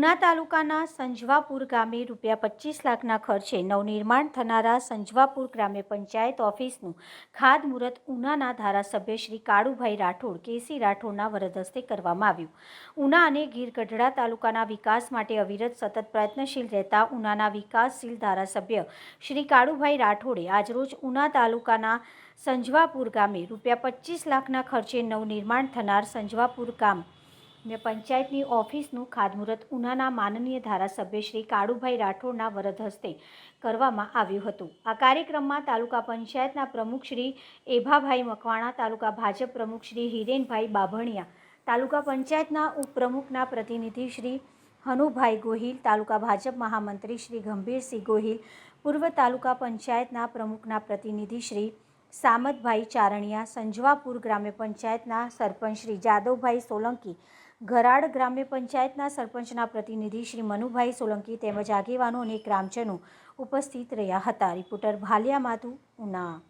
તાલુકાના સંજવાપુર ગામે રૂપિયા પચીસ લાખના ખર્ચે નવનિર્માણ થનારા સંજવાપુર ગ્રામ્ય પંચાયત ઓફિસનું ખાતમુહૂર્ત ઉનાના ધારાસભ્ય શ્રી કાળુભાઈ રાઠોડ, કેસી રાઠોડના વરદસ્તે કરવામાં આવ્યું. ઉના અને ગીર ગઢડા તાલુકાના વિકાસ માટે અવિરત સતત પ્રયત્નશીલ રહેતા ઉનાના વિકાસશીલ ધારાસભ્ય શ્રી કાળુભાઈ રાઠોડે આજરોજ ઉના તાલુકાના સંજવાપુર ગામે રૂપિયા પચીસ લાખના ખર્ચે નવનિર્માણ થનાર સંજવાપુર ગામ ને પંચાયતની ઓફિસનું ખાતમુહૂર્ત ઉનાના માનનીય ધારાસભ્ય શ્રી કાળુભાઈ રાઠોડના વરદ હસ્તે કરવામાં આવ્યું હતું. આ કાર્યક્રમમાં તાલુકા પંચાયતના પ્રમુખ શ્રી એભાભાઈ મકવાણા, તાલુકા ભાજપ પ્રમુખ શ્રી હિરેનભાઈ બાભણિયા, તાલુકા પંચાયતના ઉપપ્રમુખના પ્રતિનિધિ શ્રી હનુભાઈ ગોહિલ, તાલુકા ભાજપ મહામંત્રી શ્રી ગંભીરસિંહ ગોહિલ, પૂર્વ તાલુકા પંચાયતના પ્રમુખના પ્રતિનિધિ શ્રી સામતભાઈ ચારણિયા, સંજવાપુર ગ્રામ્ય પંચાયતના સરપંચ શ્રી જાદવભાઈ સોલંકી ઘરાડ ગ્રામ્ય પંચાયતના સરપંચના પ્રતિનિધિ શ્રી મનુભાઈ સોલંકી તેમજ આગેવાનો અને ગ્રામજનો ઉપસ્થિત રહ્યા હતા. રિપોર્ટર ભાલિયા માધુ, ઉના.